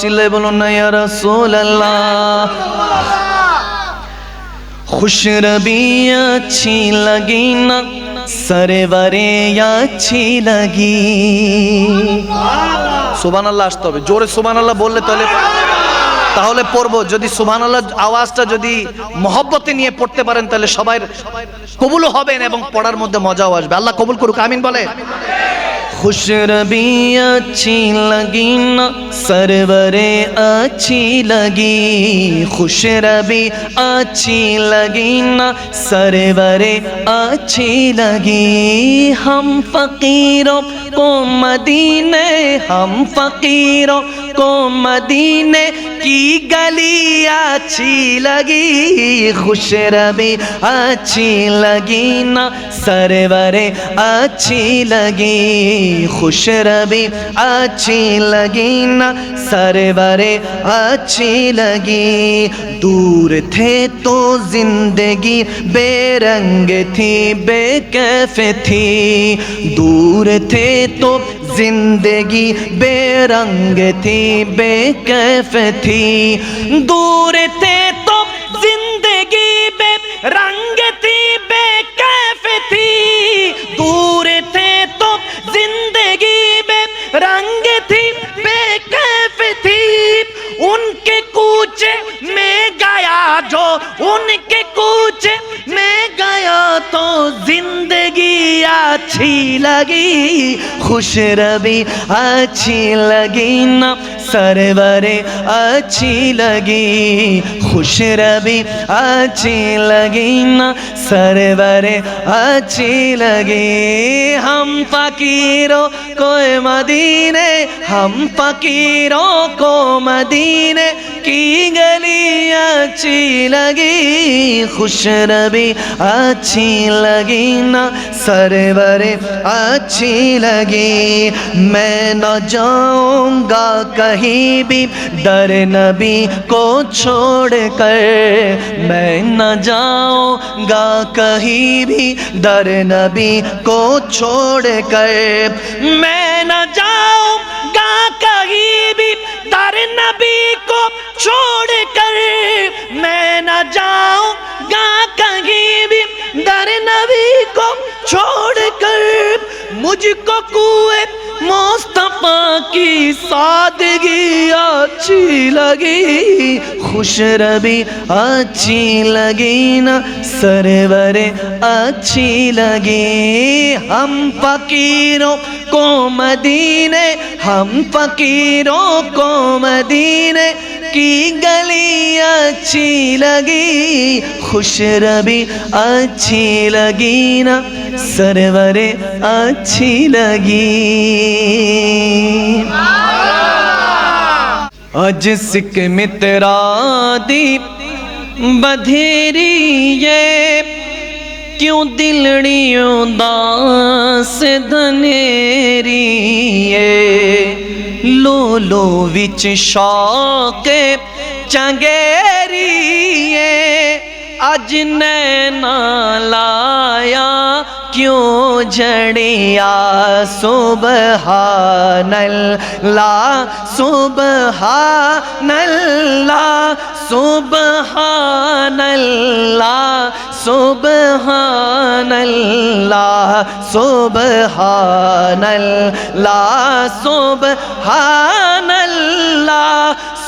চিলে বলুন না খুশ রবি আছি লাগি না সরবারে আছি লাগি। সুবহানাল্লাহ আসতে হবে। জোরে সুবহানাল্লাহ বললে তাহলে তাহলে পড়ব। যদি সুবহানাল্লাহ আওয়াজটা যদি মহব্বতে নিয়ে পড়তে পারেন, তাহলে সবাই কবুলও হবেন এবং পড়ার মধ্যে মজাও আসবে। আল্লাহ কবুল করুক। আমিন বলে। खुश रबी अच्छी लगी ना सरवरे अच्छी लगी खुश रबी अच्छी लगी ना सरवरे अच्छी लगी हम फकीरों को मदीने हम फकीरों को मदीने की गली अच्छी लगी खुश रबी अच्छी लगी ना सरवरे अच्छी लगी खुश रबी अच्छी लगी ना सरवरे अच्छी लगी दूर थे तो जिंदगी बेरंग थी बेकैफ थी दूर थे तो زندگی بے رنگ تھی، بے کیف تھی۔ دور تھے تو زندگی بے رنگ تھی، بے کیف تھی۔ دور تھے تو زندگی بے رنگ تھی، بے کیف تھی۔ ان کے کوچے میں گیا جو، ان کے کوچے अच्छी लगी खुश रबी अच्छी लगी ना सरवरे अच्छी लगी खुश रबी अच्छी लगी ना सरवरे अच्छी लगी हम फकीरों को मदीने हम फकीरों को मदीने کی گلی اچھی لگی، خوش ربی اچھی لگی نا، سرور اچھی لگی۔ میں نہ جاؤں گا کہیں بھی، در نبی کو چھوڑ کر۔ میں نہ جاؤں گا کہیں بھی، در نبی کو چھوڑ کر۔ میں نہ جاؤں کا کہیں بھی دار نبی کو چھوڑ کر میں نہ جاؤں گا کہیں بھی دار نبی کو چھوڑ کر مجھ کو کوئے मुस्तफा की सादगी अच्छी लगी खुश रबी अच्छी लगी ना सरवरे अच्छी लगी हम फकीरों को मदीने हम फकीरों को मदीने کی گلی اچھی لگی، خوش ربی اچھی لگی نا، سرور اچھی لگی۔ اج سکھ مترا دیپ بدھیری یہ کیوں دلڑیوں داس دھنیری یہ ਲੋ ਵਿੱਚ ਸ਼ੌਕ ਚੰਗੇਰੀਏ, ਅੱਜ ਨਾ ਲਾਇਆ, ਕਿਉਂ ਜੜਿਆ ਸੁਭਾਨਲ ਲਾ ਸੁਭਾਨਲ ਲਾ ਸੁਭਾਨਲ ਲਾ। সুবহানাল্লাহ সুবহানাল্লাহ সুবহানাল্লাহ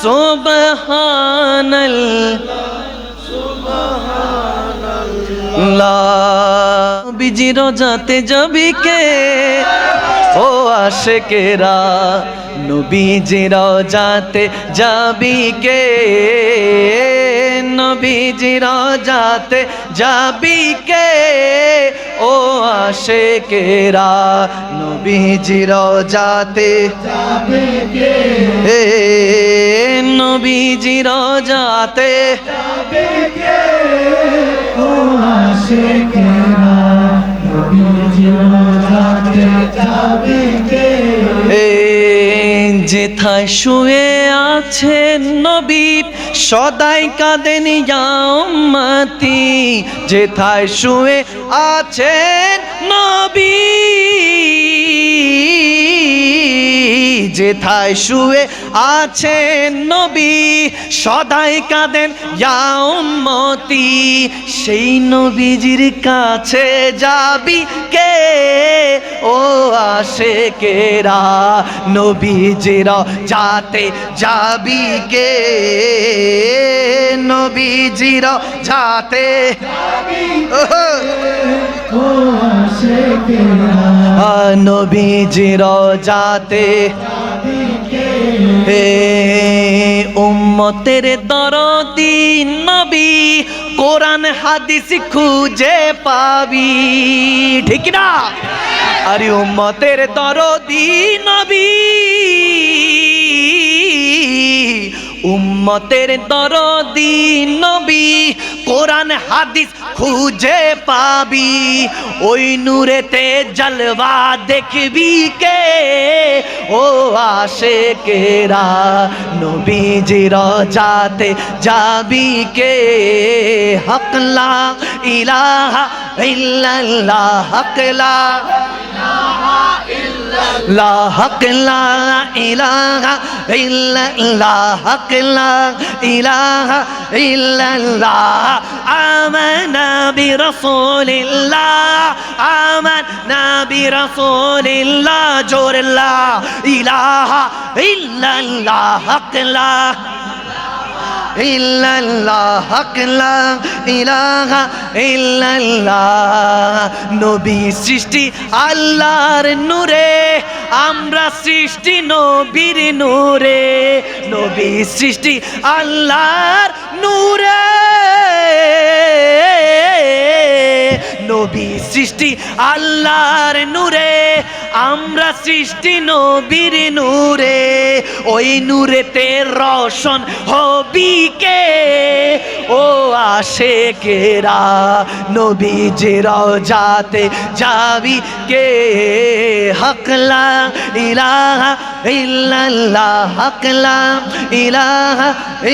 সুবহানাল্লাহ। বিজির জাতে যাবি কে? ও আশেকেরা নবীজি জাতে যাবি কে? নবীজির যাতে যাবি কে? ও আশেকেরা নবীজির যাতে এ নবীজির যাতে এ যেথায় শুয়ে আছেন নবী সদাই কাঁদেন ইয়াম্মাতি যেথায় শুয়ে আছেন নবী। যেথায় শুয়ে আছেন নবী, সদাই কাঁদেন ইয়া উম্মতি সেই নবীজির কাছে যাবি কে? ও আসে কেরা নবীজির যাতে যাবি কে? নবীজির যাতে নবীজির যাতে হে উম্মতের দরদি নবী, কোরআন হাদিস খুঁজে পাবি। ঠিক না আরে উম্মতের দরদি নবী। উম্মতের দরদি নবী, কোরআন, হাদিস খুঁজে পাবি। ওই নূরেতে জলবা দেখবি কে? ও আশে কেরা নবীজির যাতে যাবি কে? হকলা ইলাহা ইল্লাল্লাহ, হকলা লা হক লা ইলাহা ইল্লাল্লাহ হক লা ইলাহা ইল্লাল্লাহ আমানা বিরাসূলিল্লাহ আমানা বিরাসূলিল্লাহ জোর লা ইলাহা ইল্লাল্লাহ হক লা ইল্লাল্লাহ, হক লা ইলাহা ইল্লাল্লাহ। নবী সৃষ্টি আল্লাহর নূরে, আমরা সৃষ্টি নবীর নূরে। নবী সৃষ্টি আল্লাহর নূরে। নবী সৃষ্টি আল্লাহর নূরে। আমরা সৃষ্টি নবীর নূরে ওই নূরেতে রোশন হবি কে? ও আসে কেরা নবীজির যাতে যাবি কে? হকলা ইলাহা ইল্লাল্লাহ হকলা ইলাহা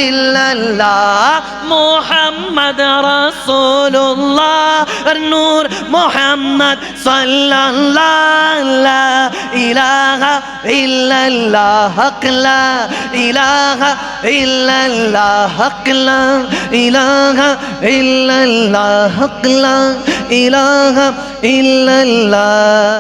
ইল্লাল্লাহ। মোহাম্মদ রাসূলুল্লাহ নূর মোহাম্মদ সাল্লাল্লাহ। লা ইল্লাল্লাহ হকলা ইলাহা ইল্লাল্লাহ হকলা ইলাহা ইল্লাল্লাহ হকলা ইলাহা ইল্লাল্লাহ